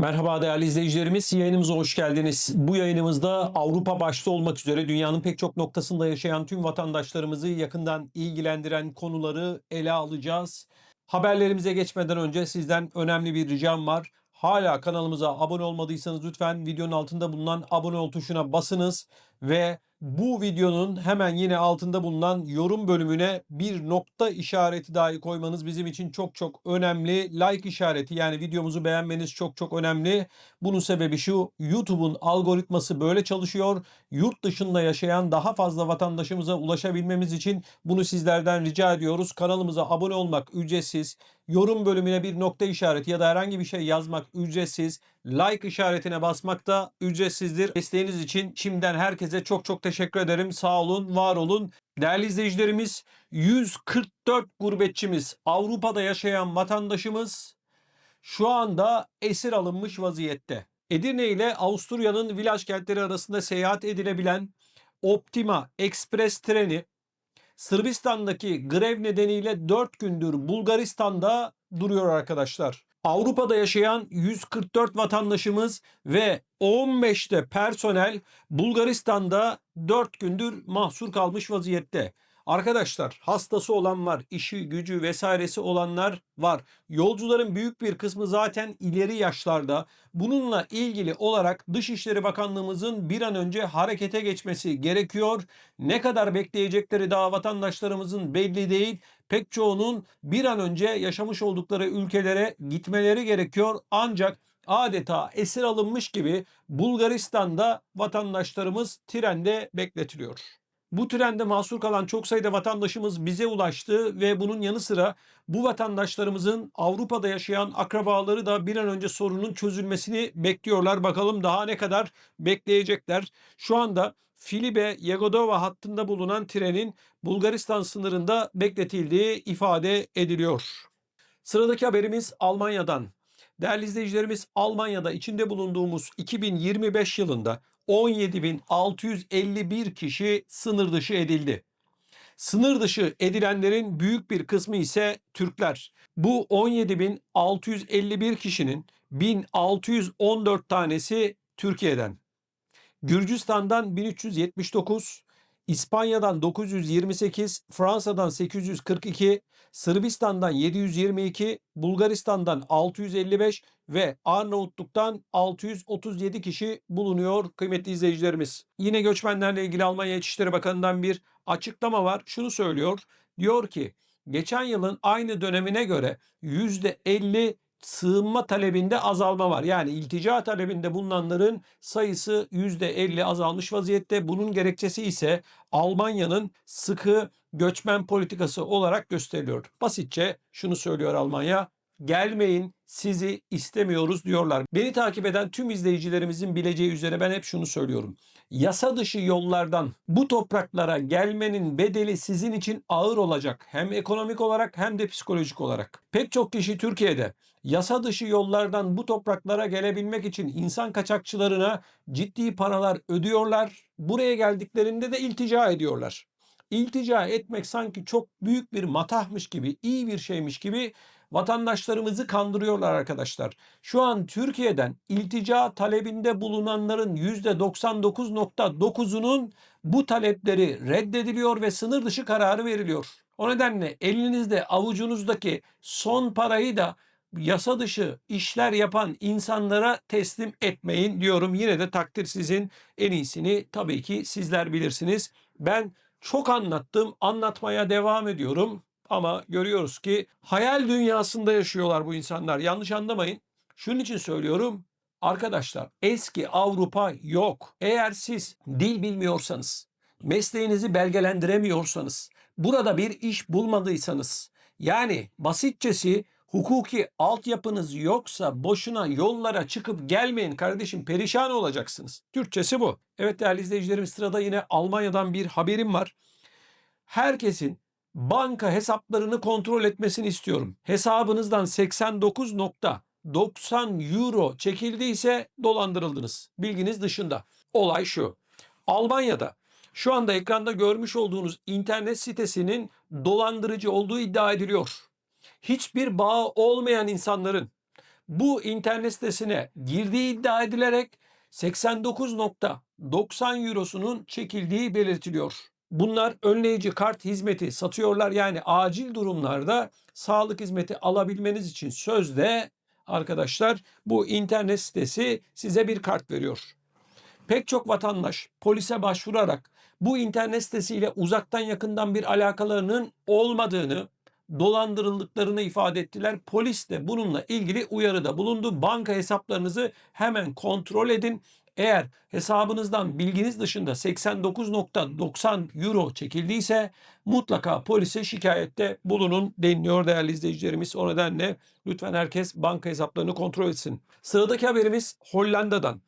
Merhaba değerli izleyicilerimiz. Yayınımıza hoş geldiniz. Bu yayınımızda Avrupa başta olmak üzere dünyanın pek çok noktasında yaşayan tüm vatandaşlarımızı yakından ilgilendiren konuları ele alacağız. Haberlerimize geçmeden önce sizden önemli bir ricam var. Hala kanalımıza abone olmadıysanız lütfen videonun altında bulunan abone ol tuşuna basınız ve bu videonun hemen yine altında bulunan yorum bölümüne bir nokta işareti dahi koymanız bizim için çok çok önemli. Like işareti yani videomuzu beğenmeniz çok çok önemli. Bunun sebebi şu YouTube'un algoritması böyle çalışıyor. Yurt dışında yaşayan daha fazla vatandaşımıza ulaşabilmemiz için bunu sizlerden rica ediyoruz. Kanalımıza abone olmak ücretsiz. Yorum bölümüne bir nokta işareti ya da herhangi bir şey yazmak ücretsiz. Like işaretine basmak da ücretsizdir. Desteğiniz için şimdiden herkese çok çok teşekkür ederim. Sağ olun, var olun. Değerli izleyicilerimiz 144 gurbetçimiz, Avrupa'da yaşayan vatandaşımız şu anda esir alınmış vaziyette. Edirne ile Avusturya'nın Vilaj kentleri arasında seyahat edilebilen Optima Express treni Sırbistan'daki grev nedeniyle 4 gündür Bulgaristan'da duruyor arkadaşlar. Avrupa'da yaşayan 144 vatandaşımız ve 15'te personel Bulgaristan'da 4 gündür mahsur kalmış vaziyette. Arkadaşlar hastası olan var, işi gücü vesairesi olanlar var. Yolcuların büyük bir kısmı zaten ileri yaşlarda. Bununla ilgili olarak Dışişleri Bakanlığımızın bir an önce harekete geçmesi gerekiyor. Ne kadar bekleyecekleri daha vatandaşlarımızın belli değil. Pek çoğunun bir an önce yaşamış oldukları ülkelere gitmeleri gerekiyor. Ancak adeta esir alınmış gibi Bulgaristan'da vatandaşlarımız trende bekletiliyor. Bu trende mahsur kalan çok sayıda vatandaşımız bize ulaştı ve bunun yanı sıra bu vatandaşlarımızın Avrupa'da yaşayan akrabaları da bir an önce sorunun çözülmesini bekliyorlar. Bakalım daha ne kadar bekleyecekler. Şu anda Filibe Yegodova hattında bulunan trenin Bulgaristan sınırında bekletildiği ifade ediliyor. Sıradaki haberimiz Almanya'dan. Değerli izleyicilerimiz Almanya'da içinde bulunduğumuz 2025 yılında 17.651 kişi sınır dışı edildi. Sınır dışı edilenlerin büyük bir kısmı ise Türkler. Bu 17.651 kişinin 1614 tanesi Türkiye'den. Gürcistan'dan 1379, İspanya'dan 928, Fransa'dan 842, Sırbistan'dan 722, Bulgaristan'dan 655 ve Arnavutluk'tan 637 kişi bulunuyor kıymetli izleyicilerimiz. Yine göçmenlerle ilgili Almanya İçişleri Bakanı'ndan bir açıklama var. Şunu söylüyor. Diyor ki geçen yılın aynı dönemine göre %50 sığınma talebinde azalma var. Yani iltica talebinde bulunanların sayısı %50 azalmış vaziyette. Bunun gerekçesi ise Almanya'nın sıkı göçmen politikası olarak gösteriliyor. Basitçe şunu söylüyor Almanya. Gelmeyin sizi istemiyoruz diyorlar. Beni takip eden tüm izleyicilerimizin bileceği üzere ben hep şunu söylüyorum. Yasa dışı yollardan bu topraklara gelmenin bedeli sizin için ağır olacak. Hem ekonomik olarak hem de psikolojik olarak. Pek çok kişi Türkiye'de yasa dışı yollardan bu topraklara gelebilmek için insan kaçakçılarına ciddi paralar ödüyorlar. Buraya geldiklerinde de iltica ediyorlar. İltica etmek sanki çok büyük bir matahmış gibi, iyi bir şeymiş gibi vatandaşlarımızı kandırıyorlar arkadaşlar. Şu an Türkiye'den iltica talebinde bulunanların %99.9'unun bu talepleri reddediliyor ve sınır dışı kararı veriliyor. O nedenle elinizde avucunuzdaki son parayı da yasa dışı işler yapan insanlara teslim etmeyin diyorum. Yine de takdir sizin en iyisini tabii ki sizler bilirsiniz. Ben çok anlattım, anlatmaya devam ediyorum. Ama görüyoruz ki hayal dünyasında yaşıyorlar bu insanlar. Yanlış anlamayın. Şunun için söylüyorum. Arkadaşlar eski Avrupa yok. Eğer siz dil bilmiyorsanız, mesleğinizi belgelendiremiyorsanız, burada bir iş bulmadıysanız, yani basitçesi hukuki altyapınız yoksa boşuna yollara çıkıp gelmeyin kardeşim perişan olacaksınız. Türkçesi bu. Evet değerli izleyicilerimiz sırada yine Almanya'dan bir haberim var. Herkesin banka hesaplarını kontrol etmesini istiyorum. Hesabınızdan 89.90 euro çekildiyse dolandırıldınız. Bilginiz dışında. Olay şu. Almanya'da şu anda ekranda görmüş olduğunuz internet sitesinin dolandırıcı olduğu iddia ediliyor. Hiçbir bağı olmayan insanların bu internet sitesine girdiği iddia edilerek 89.90 eurosunun çekildiği belirtiliyor. Bunlar önleyici kart hizmeti satıyorlar. Yani acil durumlarda sağlık hizmeti alabilmeniz için sözde arkadaşlar bu internet sitesi size bir kart veriyor. Pek çok vatandaş polise başvurarak bu internet sitesiyle uzaktan yakından bir alakalarının olmadığını, dolandırıldıklarını ifade ettiler. Polis de bununla ilgili uyarıda bulundu. Banka hesaplarınızı hemen kontrol edin. Eğer hesabınızdan bilginiz dışında 89.90 euro çekildiyse mutlaka polise şikayette bulunun deniliyor değerli izleyicilerimiz. O nedenle lütfen herkes banka hesaplarını kontrol etsin. Sıradaki haberimiz Hollanda'dan.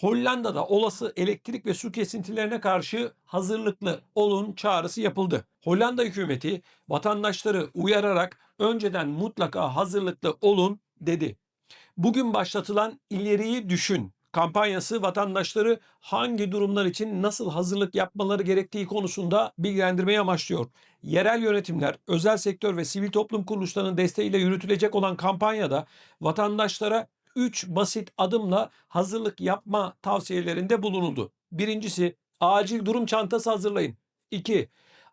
Hollanda'da olası elektrik ve su kesintilerine karşı hazırlıklı olun çağrısı yapıldı. Hollanda hükümeti vatandaşları uyararak önceden mutlaka hazırlıklı olun dedi. Bugün başlatılan ileriyi düşün kampanyası vatandaşları hangi durumlar için nasıl hazırlık yapmaları gerektiği konusunda bilgilendirmeyi amaçlıyor. Yerel yönetimler, özel sektör ve sivil toplum kuruluşlarının desteğiyle yürütülecek olan kampanyada vatandaşlara 3 basit adımla hazırlık yapma tavsiyelerinde bulunuldu. Birincisi acil durum çantası hazırlayın. 2.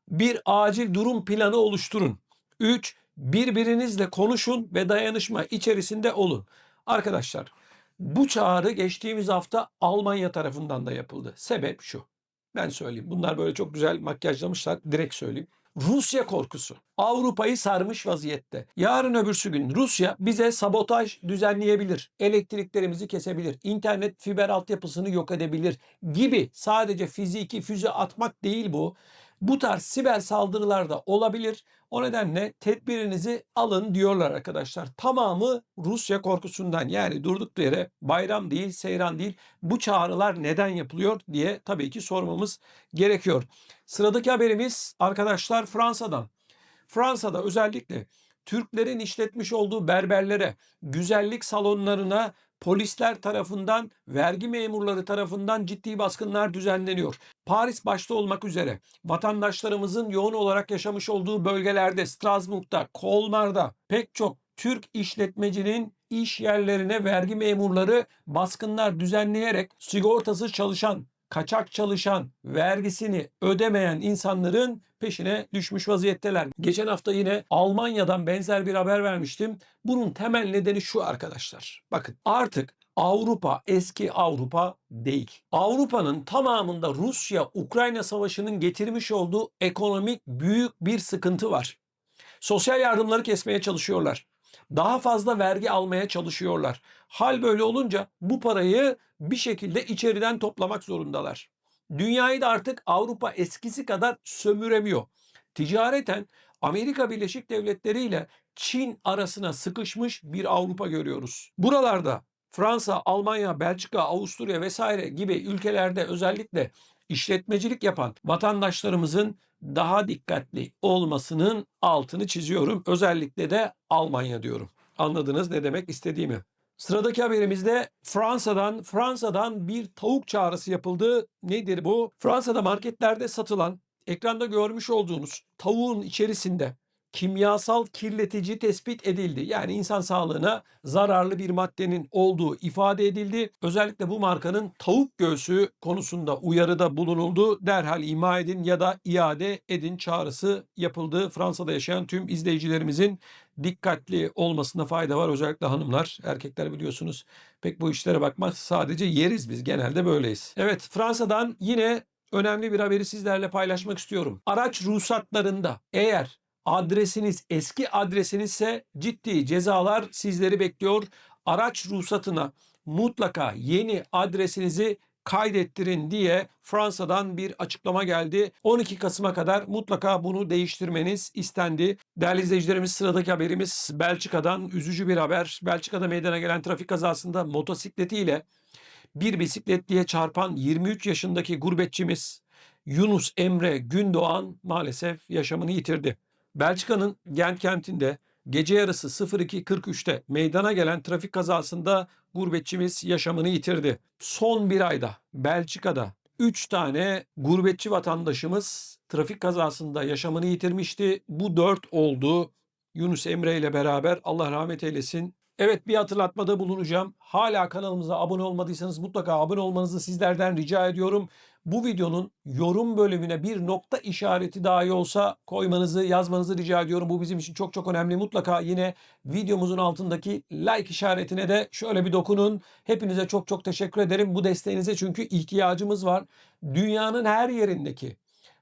Bir acil durum planı oluşturun. 3. Birbirinizle konuşun ve dayanışma içerisinde olun. Arkadaşlar bu çağrı geçtiğimiz hafta Almanya tarafından da yapıldı. Sebep şu. Ben söyleyeyim. Bunlar böyle çok güzel makyajlamışlar. Direkt söyleyeyim. Rusya korkusu Avrupa'yı sarmış vaziyette. Yarın öbürsü gün Rusya bize sabotaj düzenleyebilir, elektriklerimizi kesebilir, internet fiber altyapısını yok edebilir gibi sadece fiziki füze atmak değil bu. Bu tarz siber saldırılar da olabilir. O nedenle tedbirinizi alın diyorlar arkadaşlar. Tamamı Rusya korkusundan yani durduk yere bayram değil, seyran değil. Bu çağrılar neden yapılıyor diye tabii ki sormamız gerekiyor. Sıradaki haberimiz arkadaşlar Fransa'dan. Fransa'da özellikle Türklerin işletmiş olduğu berberlere, güzellik salonlarına polisler tarafından, vergi memurları tarafından ciddi baskınlar düzenleniyor. Paris başta olmak üzere vatandaşlarımızın yoğun olarak yaşamış olduğu bölgelerde, Strasbourg'da, Kolmar'da pek çok Türk işletmecinin iş yerlerine vergi memurları baskınlar düzenleyerek sigortasız çalışan, kaçak çalışan, vergisini ödemeyen insanların peşine düşmüş vaziyetteler. Geçen hafta yine Almanya'dan benzer bir haber vermiştim. Bunun temel nedeni şu arkadaşlar. Bakın artık Avrupa eski Avrupa değil. Avrupa'nın tamamında Rusya-Ukrayna savaşının getirmiş olduğu ekonomik büyük bir sıkıntı var. Sosyal yardımları kesmeye çalışıyorlar. Daha fazla vergi almaya çalışıyorlar. Hal böyle olunca bu parayı bir şekilde içeriden toplamak zorundalar. Dünyayı da artık Avrupa eskisi kadar sömüremiyor. Ticareten Amerika Birleşik Devletleri ile Çin arasına sıkışmış bir Avrupa görüyoruz. Buralarda Fransa, Almanya, Belçika, Avusturya vesaire gibi ülkelerde özellikle işletmecilik yapan vatandaşlarımızın daha dikkatli olmasının altını çiziyorum. Özellikle de Almanya diyorum. Anladınız ne demek istediğimi. Sıradaki haberimizde Fransa'dan Fransa'dan bir tavuk çağrısı yapıldı. Nedir bu? Fransa'da marketlerde satılan ekranda görmüş olduğunuz tavuğun içerisinde kimyasal kirletici tespit edildi. Yani insan sağlığına zararlı bir maddenin olduğu ifade edildi. Özellikle bu markanın tavuk göğsü konusunda uyarıda bulunuldu. Derhal ima edin ya da iade edin çağrısı yapıldı. Fransa'da yaşayan tüm izleyicilerimizin dikkatli olmasında fayda var. Özellikle hanımlar, erkekler biliyorsunuz pek bu işlere bakmaz. Sadece yeriz biz genelde böyleyiz. Evet Fransa'dan yine önemli bir haberi sizlerle paylaşmak istiyorum. Araç ruhsatlarında eğer adresiniz eski adresinizse ciddi cezalar sizleri bekliyor. Araç ruhsatına mutlaka yeni adresinizi kaydettirin diye Fransa'dan bir açıklama geldi. 12 Kasım'a kadar mutlaka bunu değiştirmeniz istendi. Değerli izleyicilerimiz sıradaki haberimiz Belçika'dan üzücü bir haber. Belçika'da meydana gelen trafik kazasında motosikletiyle bir bisikletliye çarpan 23 yaşındaki gurbetçimiz Yunus Emre Gündoğan maalesef yaşamını yitirdi. Belçika'nın Gent kentinde gece yarısı 02.43'te meydana gelen trafik kazasında gurbetçimiz yaşamını yitirdi. Son bir ayda Belçika'da 3 tane gurbetçi vatandaşımız trafik kazasında yaşamını yitirmişti. Bu 4 oldu. Yunus Emre ile beraber Allah rahmet eylesin. Evet bir hatırlatmada bulunacağım. Hala kanalımıza abone olmadıysanız mutlaka abone olmanızı sizlerden rica ediyorum. Bu videonun yorum bölümüne bir nokta işareti dahi olsa koymanızı, yazmanızı rica ediyorum. Bu bizim için çok çok önemli. Mutlaka yine videomuzun altındaki like işaretine de şöyle bir dokunun. Hepinize çok çok teşekkür ederim bu desteğinize çünkü ihtiyacımız var. Dünyanın her yerindeki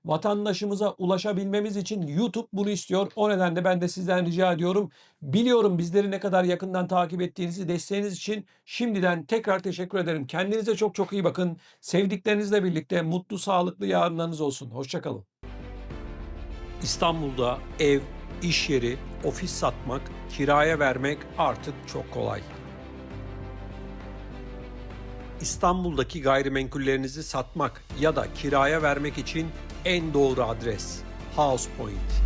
vatandaşımıza ulaşabilmemiz için YouTube bunu istiyor. O nedenle ben de sizden rica ediyorum. Biliyorum bizleri ne kadar yakından takip ettiğinizi, desteğiniz için şimdiden tekrar teşekkür ederim. Kendinize çok çok iyi bakın. Sevdiklerinizle birlikte mutlu, sağlıklı yarınlarınız olsun. Hoşçakalın. İstanbul'da ev, iş yeri, ofis satmak, kiraya vermek artık çok kolay. İstanbul'daki gayrimenkullerinizi satmak ya da kiraya vermek için en doğru adres House Point.